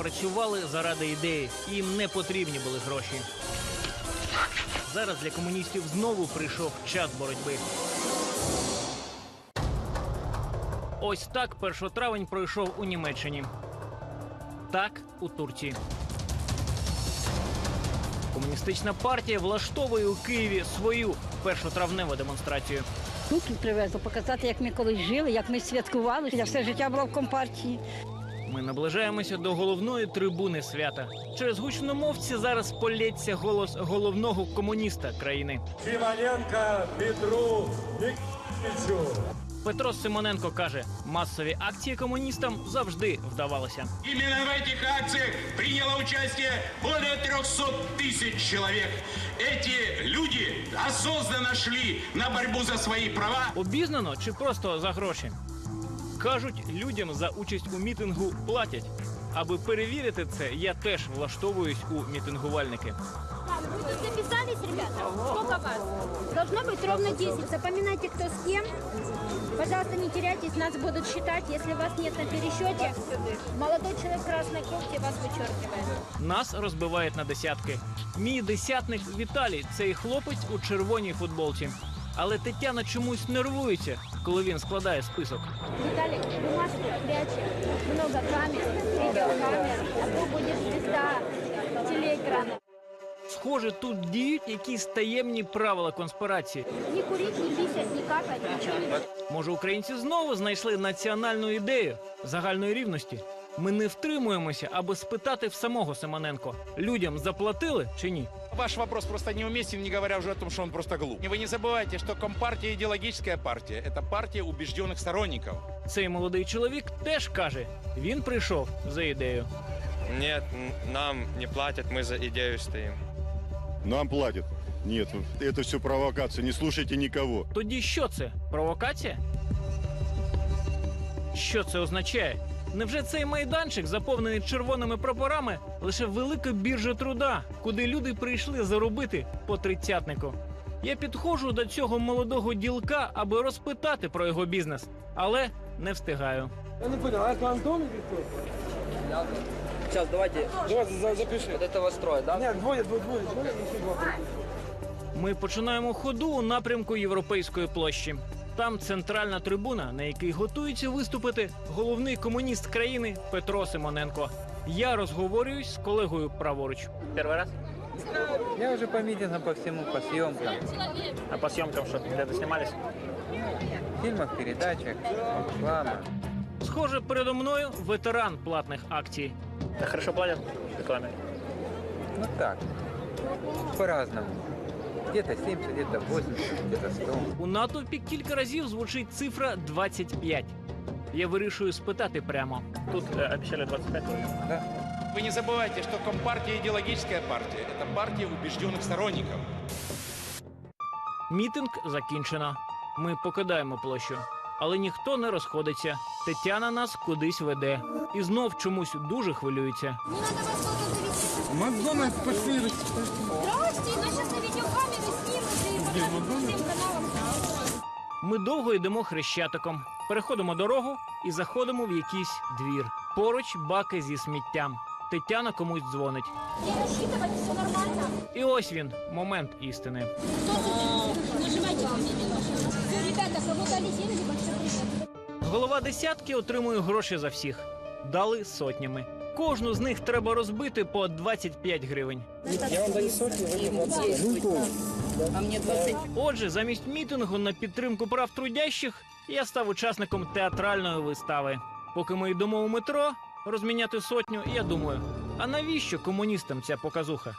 працювали заради ідеї. Їм не потрібні були гроші. Зараз для комуністів знову прийшов час боротьби. Ось так 1 травень пройшов у Німеччині. Так у Турції. Комуністична партія влаштовує у Києві свою першотравневу демонстрацію. Тут привезли показати, як ми колись жили, як ми святкували. Я все життя була в компартії. Ми наближаємося до головної трибуни свята. Через гучномовці зараз полється голос головного комуніста країни. Фимоненко Петру Никитичу. Петро Симоненко каже, масові акції комуністам завжди вдавалося. Именно в этих акциях приняло участие более 300 тысяч человек. Эти люди осознанно шли на борьбу за свои права. Обізнано чи просто за гроші? Кажуть, людям за участь у мітингу платять. Аби перевірити це, я теж влаштовуюсь у мітингувальники. Вы тут записались, ребята? Сколько вас? Должно быть ровно 10. Запоминайте, кто с кем. Пожалуйста, не теряйтесь, нас будут считать. Если вас нет на пересчете, молодой человек в красной кофте вас вычеркивает. Нас розбивають на десятки. Мій десятник Віталій цей хлопець у червоній футболці. Але Тетяна чомусь нервується, коли він складає список. Виталик, бумажку пряче, Много камер, відеокамер, А то буде звізда телеэкрана. Схоже, тут діють якісь таємні правила конспірації. Ні курить, ні бісять, ні какать, нічого не Може, українці знову знайшли національну ідею загальної рівності. Ми не втримуємося, аби спитати в самого Симоненко: людям заплатили чи ні? Ваш вопрос просто неуместен, не говоря уже о том, что он просто глуп. И вы не забывайте, что Компартия идеологическая партия. Это партия убежденных сторонников. Цей молодий чоловік теж каже: він прийшов за ідею. Нет, н- нам не платят, мы за идею стоим. Нам платят. Нет, это все провокация. Не слушайте никого. Тоді що це? Провокація? Що це означає? Невже цей майданчик, заповнений червоними прапорами, лише велика біржа труда, куди люди прийшли заробити по тридцятнику? Я підходжу до цього молодого ділка, аби розпитати про його бізнес, але не встигаю. Я не понял, а это Антон или кто? Сейчас давайте Давай за- запиши. вот этого строя, да? Нет, двое, двое, двое, двое, еще два. Ми починаємо ходу у напрямку Європейської площі. Там центральна трибуна, на якій готується виступити головний комуніст країни Петро Симоненко. Я розговорююсь з колегою праворуч. Перший раз? Я уже по митингам, по всему, по съемкам, А по съемкам що де знімались? в фильмах, передачах, реклама. Схоже, передо мною ветеран платних акцій. Хорошо платять реклами. Ну так, по-разному Где-то 70, где-то 80, где-то 100. У натовпі кілька разів звучить цифра 25. Я вирішую спитати прямо. Тут обіцяли 25. Да? Вы не забывайте, что Компартия идеологическая партия. Это партия убежденных сторонников. Мітинг закінчено. Ми покидаємо площу. Але ніхто не розходиться. Тетяна нас кудись веде. І знов чомусь дуже хвилюється. Не надо вас долго завести. Макдональдс пошли. Здрасте, нас сейчас на видеокамеры снимут и покажут по всем каналам. Ми довго йдемо хрещатиком, переходимо дорогу і заходимо в якийсь двір. Поруч баки зі сміттям. Тетяна комусь дзвонить. Не рассчитывать, все нормально. І ось він, момент істини. Нажимайте ребята. Голова десятки отримує гроші за всіх. Дали сотнями. Кожну з них треба розбити по 25 гривень. А мені 20. Отже, замість мітингу на підтримку прав трудящих я став учасником театральної вистави. Поки ми йдемо у метро розміняти сотню, я думаю, а навіщо комуністам ця показуха?